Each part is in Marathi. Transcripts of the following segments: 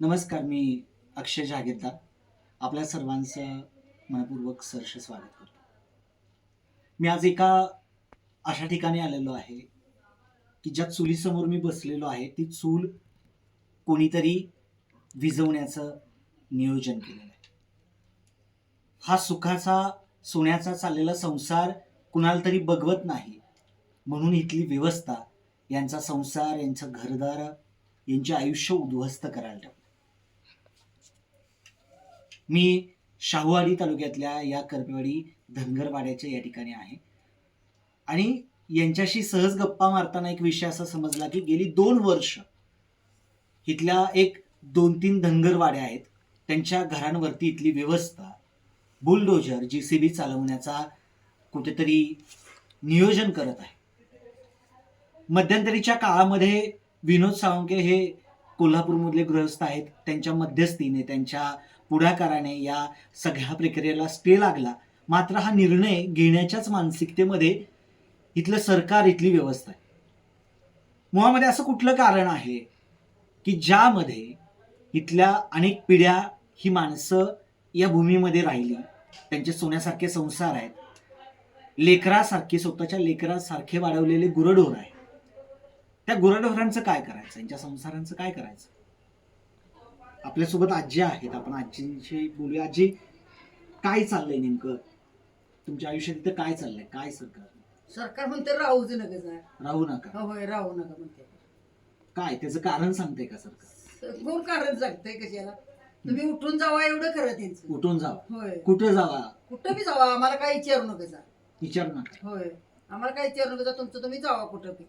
नमस्कार मी अक्षय जागीरदार. आपल्या सर्वांचं मनपूर्वक सहर्ष स्वागत करतो. मी आज एका अशा ठिकाणी आलेलो आहे की ज्या चुलीसमोर मी बसलेलो आहे ती चूल कोणीतरी विझवण्याचं नियोजन केलेलं आहे. हा सुखाचा सोन्याचा चाललेला संसार कुणाला तरी बघवत नाही. म्हणून इथली व्यवस्था यांचा संसार यांचं घरदार यांचे आयुष्य उद्ध्वस्त करायला लागलं मी शाहूवाडी तालुक्यातल्या या करपेवाडी धनगरवाड्याच्या या ठिकाणी आहे. आणि यांच्याशी सहज गप्पा मारताना एक विषय असा समजला की गेली दोन वर्ष इथल्या एक दोन तीन धनगरवाड्या आहेत. त्यांच्या घरांवरती इथली व्यवस्था बुलडोजर जी सी बी चालवण्याचा कुठेतरी नियोजन करत आहे. मध्यंतरीच्या काळामध्ये विनोद सावंके हे कोल्हापूरमधले गृहस्थ आहेत. त्यांच्या मध्यस्थीने त्यांच्या पुढाकाराने या सगळ्या प्रक्रियेला स्टे लागला. मात्र हा निर्णय घेण्याच्याच मानसिकतेमध्ये इथलं सरकार इथली व्यवस्था आहे. मुळामध्ये असं कुठलं कारण आहे की ज्यामध्ये इथल्या अनेक पिढ्या ही माणसं या भूमीमध्ये राहिली. त्यांचे सोन्यासारखे संसार आहेत. लेकरासारखे स्वतःच्या लेकरासारखे वाढवलेले गुरढोर आहे त्या गुरढोरांचं काय करायचं? यांच्या संसारांचं काय करायचं? आपल्यासोबत आजी आहेत. आपण आजींशी बोलूया. आजी काय चाललंय नेमकं? तुमच्या आयुष्यात इथं काय चाललंय? काय सरकार? सरकार म्हणते राहूच नका जा राहू नका. होय राहू नका म्हणते. काय? त्याचं कारण सांगते का सरकार? कोण कारण सांगतंय कशाला? तुम्ही उठून जावा एवढं खरं त्यांचं. उठून जावा. होय. कुठं जावा? कुठं बी जावा. आम्हाला काही विचारू नका जा विचारू नका होय. आम्हाला काही विचारू नका तुमचं तुम्ही जावा कुठं बी.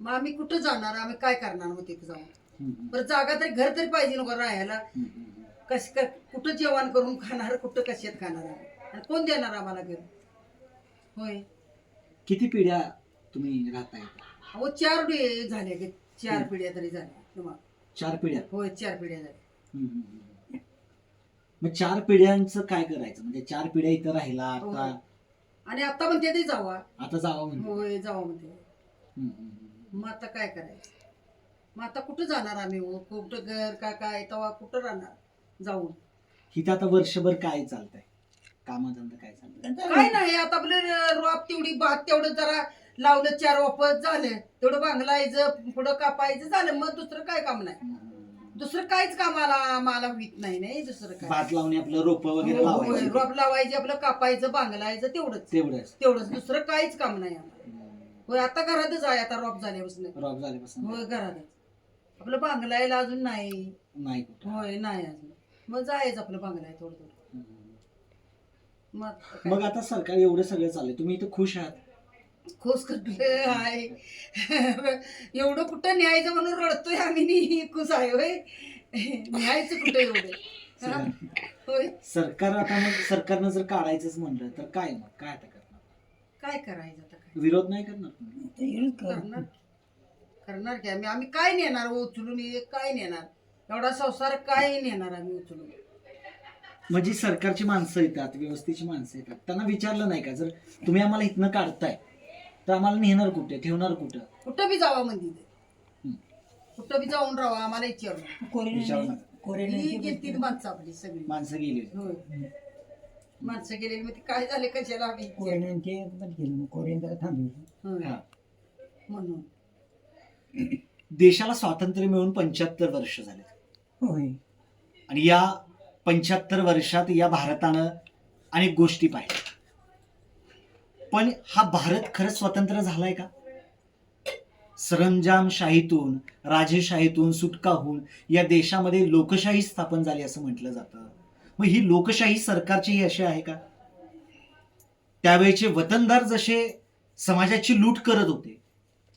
मग आम्ही कुठं जाणार आम्ही काय करणार मग तिथे जाऊन? बरं जागा तरी घर तरी पाहिजे नको राहायला. हम्म, हम्म. कश क- कुठं जेवण करून खाणार कुठं कशात खाणार आम्ही? आणि कोण देणार आम्हाला घर? होय. किती पिढ्या तुम्ही राहताय? अहो चार डे झाल्या की चार. पिढ्या तरी झाल्या तुम्हाला. चार पिढ्या? होय चार पिढ्या झाल्या हम्म, हम्म, हम्म. मग चार पिढ्यांचं काय करायचं? म्हणजे चार पिढ्या इथं राहिला आता. आणि आता म्हणते ते जावा. आता जावा म्हणजे होय जावा म्हणते. हम्म, हम्म, हम्म. मग आता काय करायचं? मग आता कुठं जाणार आम्ही? हो? कुठं घर का काय तेव्हा कुठं राहणार? जाऊन. इथं आता वर्षभर काय चालतंय? कामधंदा काय चालतंय? काय नाही आता आपलं रोप तेवढी भात तेवढं जरा लावलं चार वापस झालं. तेवढं बांगलायचं पुढं कापायचं झालं. मग दुसरं काय काम नाही. हम्म. दुसरं काहीच कामाला आम्हाला होत नाही नाही दुसरं काय. भात लावणे आपलं रोप वगैरे होय, लावायची. रोप लावायचे आपलं कापायचं बांगलायचं तेवढंच. तेवढंच. तेवढंच. दुसरं काहीच काम नाही आम्हाला. होय आता घरातच आहे आता रोप झाल्यापासून. रॉक झाल्यापासून. होय घरातच. आपलं बांगलायला अजून नाही. नाही कुठं. होय नाही अजून. मग जायचं आपलं बांगलाय थोडं थोडं. हम्म. मग आता काय? मग आता सरकार एवढं सगळं चाललंय. तुम्ही इथं खुश आहात? खुश कुठलं आहे? एवढं कुठं न्यायचं म्हणून रडतोय आम्ही नी? खुश आहे होय. न्यायचं कुठं एवढं? होय. सरकार आता मग सरकारनं जर काढायचंच म्हणलं तर काय मग? काय आता करणार? काय करायचं आता काय? विरोध नाही करणार? तुम्ही करणार करणार की आम्ही? आम्ही काय नेणार हो उचलून? हे काय नेणार? एवढा संसार काय नेणार आम्ही उचलून? म्हणजे सरकारची माणसं येतात व्यवस्थेची माणसं येतात. त्यांना विचारलं नाही का? जर तुम्ही आम्हाला इथनं काढताय तर आम्हाला नेणार कुठे? ठेवणार कुठं? कुठं बी जावा म्हणजे. कुठं बी जाऊन राहा आम्हाला विचारू विचारू नका ही गेलती माणसं आपली सगळी. माणसं गेली. होय. माणसं गेलेली मग ते काय झाले कशाला आम्ही विचारू? कोरियन जरा थांबली. होय. हा. म्हणून. देशाला स्वातंत्र्य मिळून पंच्याहत्तर वर्ष झाले. होय. आणि या पंच्याहत्तर वर्षात या भारतानं अनेक गोष्टी पाहिल्या. पण हा भारत खरंच स्वतंत्र झालाय का? सरंजामशाहीतून राजेशाहीतून सुटका होऊन या देशामध्ये लोकशाही स्थापन झाली असं म्हटलं जातं. मग ही लोकशाही सरकारची ही अशी आहे का? त्यावेळेचे वतनदार जसे समाजाची लूट करत होते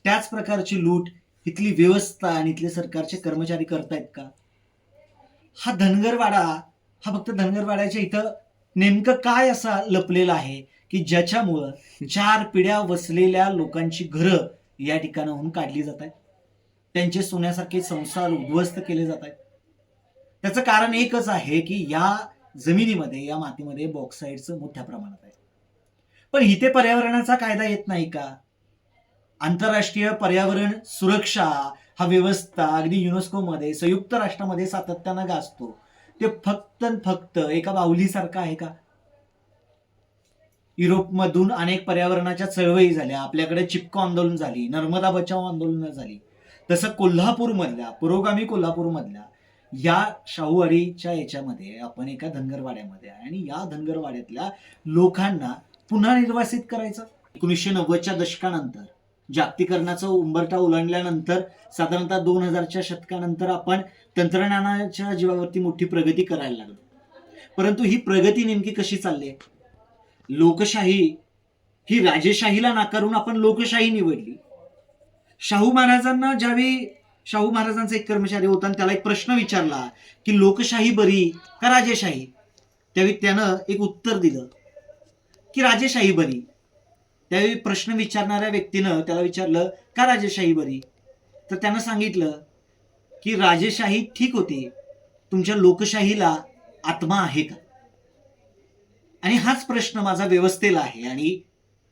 त्याच प्रकारची लूट इथली व्यवस्था आणि इथले सरकारचे कर्मचारी करतायत का? हा धनगरवाडा हा फक्त धनगरवाड्याच्या इथं नेमकं काय असा लपलेला आहे? की ज्याच्यामुळं चार पिढ्या वसलेल्या लोकांची घरं या ठिकाणाहून काढली जात आहेत. त्यांचे सोन्यासारखे संसार उद्ध्वस्त केले जात आहेत. त्याचं कारण एकच आहे की या जमिनीमध्ये या मातीमध्ये बॉक्साईडचं मोठ्या प्रमाणात आहे. पण इथे पर्यावरणाचा कायदा येत नाही का? आंतरराष्ट्रीय पर्यावरण सुरक्षा हा व्यवस्था अगदी युनेस्कोमध्ये संयुक्त राष्ट्रामध्ये सातत्यानं गाजतो. ते फक्त फक्त एका बाहुलीसारखं आहे का? युरोपमधून अनेक पर्यावरणाच्या चळवळी झाल्या. आपल्याकडे चिपको आंदोलन झाली नर्मदा बचाव आंदोलन झाली तसं कोल्हापूरमधल्या पुरोगामी कोल्हापूरमधल्या या शाहूवाडीच्या याच्यामध्ये आपण एका धनगरवाड्यामध्ये आणि या धनगरवाड्यातल्या लोकांना पुन्हा निर्वासित करायचं. एकोणीसशे नव्वदच्या दशकानंतर जागतिकरणाचा उंबरठा ओलांडल्यानंतर साधारणतः दोन हजारच्या शतकानंतर आपण तंत्रज्ञानाच्या जीवावरती मोठी प्रगती करायला लागलो. परंतु ही प्रगती नेमकी कशी चालली? आहे लोकशाही ही राजेशाहीला नाकारून आपण लोकशाही निवडली. शाहू महाराजांना ज्यावेळी शाहू महाराजांचा एक कर्मचारी होता आणि त्याला एक प्रश्न विचारला की लोकशाही बरी का राजेशाही? त्यावेळी त्यानं एक उत्तर दिलं की राजेशाही बरी. त्यावेळी प्रश्न विचारणाऱ्या व्यक्तीनं त्याला विचारलं का राजेशाही बरी? तर त्यानं सांगितलं की राजेशाही ठीक होती. तुमच्या लोकशाहीला आत्मा आहे का? आणि हाच प्रश्न माझा व्यवस्थेला आहे आणि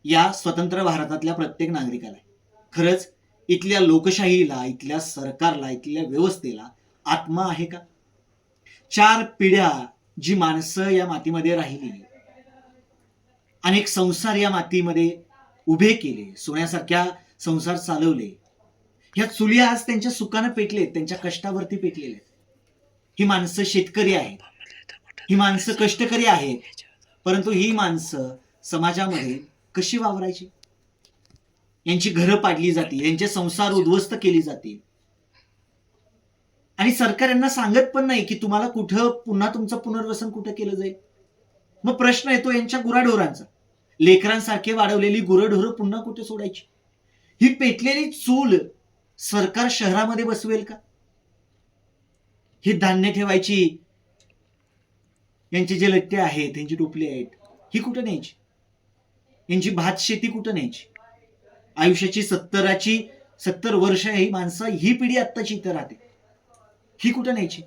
या स्वतंत्र भारतातल्या प्रत्येक नागरिकाला आहे. खरंच इथल्या लोकशाहीला इथल्या सरकारला इथल्या व्यवस्थेला आत्मा आहे का? चार पिढ्या जी माणसं या मातीमध्ये राहिली अनेक संसार या मातीमध्ये उभे केले सोन्यासारख्या संसार चालवले ह्या चुली आज त्यांच्या सुखानं पेटलेत त्यांच्या कष्टावरती पेटलेले ही माणसं शेतकरी आहेत. ही माणसं कष्टकरी आहेत. परंतु ही माणसं समाजामध्ये कशी वावरायची? यांची घरं पाडली जातील यांचे संसार उद्ध्वस्त केली जातील. आणि सरकार यांना सांगत पण नाही की तुम्हाला कुठं पुन्हा तुमचं पुनर्वसन कुठं केलं जाईल. मग प्रश्न येतो यांच्या गुराढोरांचा. लेकरांसारखे वाढवलेली गुरढोरं पुन्हा कुठे सोडायची? ही पेटलेली चूल सरकार शहरामध्ये बसवेल का? ही धान्य ठेवायची यांचे जे लट्टे आहेत त्यांची टोपली आहेत ही कुठं न्यायची? यांची भात शेती कुठं न्यायची? आयुष्याची सत्तराची सत्तर वर्ष ही माणसं ही पिढी आत्ताची इथं राहते. ही कुठं न्यायची?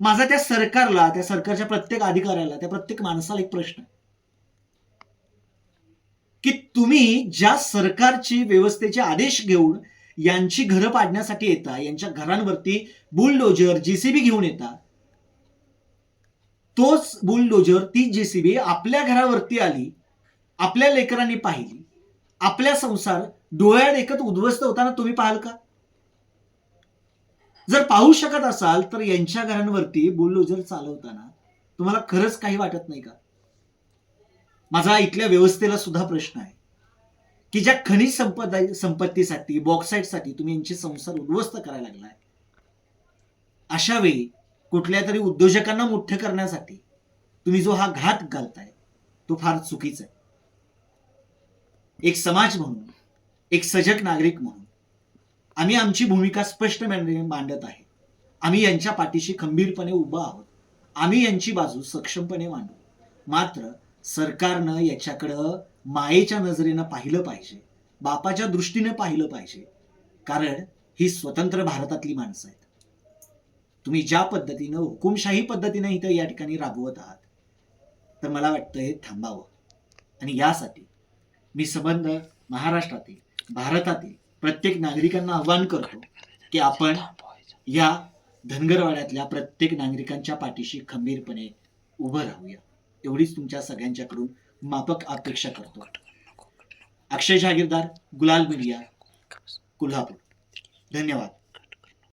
माझा त्या सरकारला त्या सरकारच्या प्रत्येक अधिकाऱ्याला त्या प्रत्येक माणसाला एक प्रश्न. की तुम्ही ज्या सरकारची व्यवस्थेचे आदेश घेऊन यांची घरं पाडण्यासाठी येता यांच्या घरांवरती बुलडोजर जेसीबी घेऊन येता तोच बुलडोजर ती जेसीबी आपल्या घरावरती आली आपल्या लेकरांनी पाहिली. आपल्या संसार डोळ्यात एकत उद्ध्वस्त होताना तुम्ही पाहाल का? जर पाहू शकत असाल तर यांच्या घरांवरती बुलडोजर चालवताना तुम्हाला खरंच काही वाटत नाही का? माझा इथल्या व्यवस्थेला सुद्धा प्रश्न आहे की ज्या खनिज संपदा संपत्तीसाठी बॉक्साईटसाठी तुम्ही यांचे संसार उद्ध्वस्त करायला लागलाय अशा वेळी कुठल्या तरी उद्योजकांना मोठं करण्यासाठी तुम्ही जो हा घात घालताय तो फार चुकीचा आहे. एक समाज म्हणून एक सजग नागरिक म्हणून आम्ही आमची भूमिका स्पष्ट मांडत आहे. आम्ही यांच्या पाठीशी खंबीरपणे उभं आहोत. आम्ही यांची बाजू सक्षमपणे मांडू. मात्र सरकारनं याच्याकडं मायेच्या नजरेनं पाहिलं पाहिजे बापाच्या दृष्टीनं पाहिलं पाहिजे. कारण ही स्वतंत्र भारतातली माणसं आहेत. तुम्ही ज्या पद्धतीनं हुकुमशाही पद्धतीनं इथं या ठिकाणी राबवत आहात तर मला वाटतं हे थांबावं. आणि यासाठी मी संबंध महाराष्ट्रातील भारतातील प्रत्येक नागरिकांना आव्हान करतो की आपण या धनगरवाड्यातल्या प्रत्येक नागरिकांच्या पाठीशी खंबीरपणे उभं राहूया. एवढीच तुमच्या सगळ्यांच्याकडून मापक अपेक्षा करतो. अक्षय जहागीरदार गुलाल मीडिया कोल्हापूर. धन्यवाद.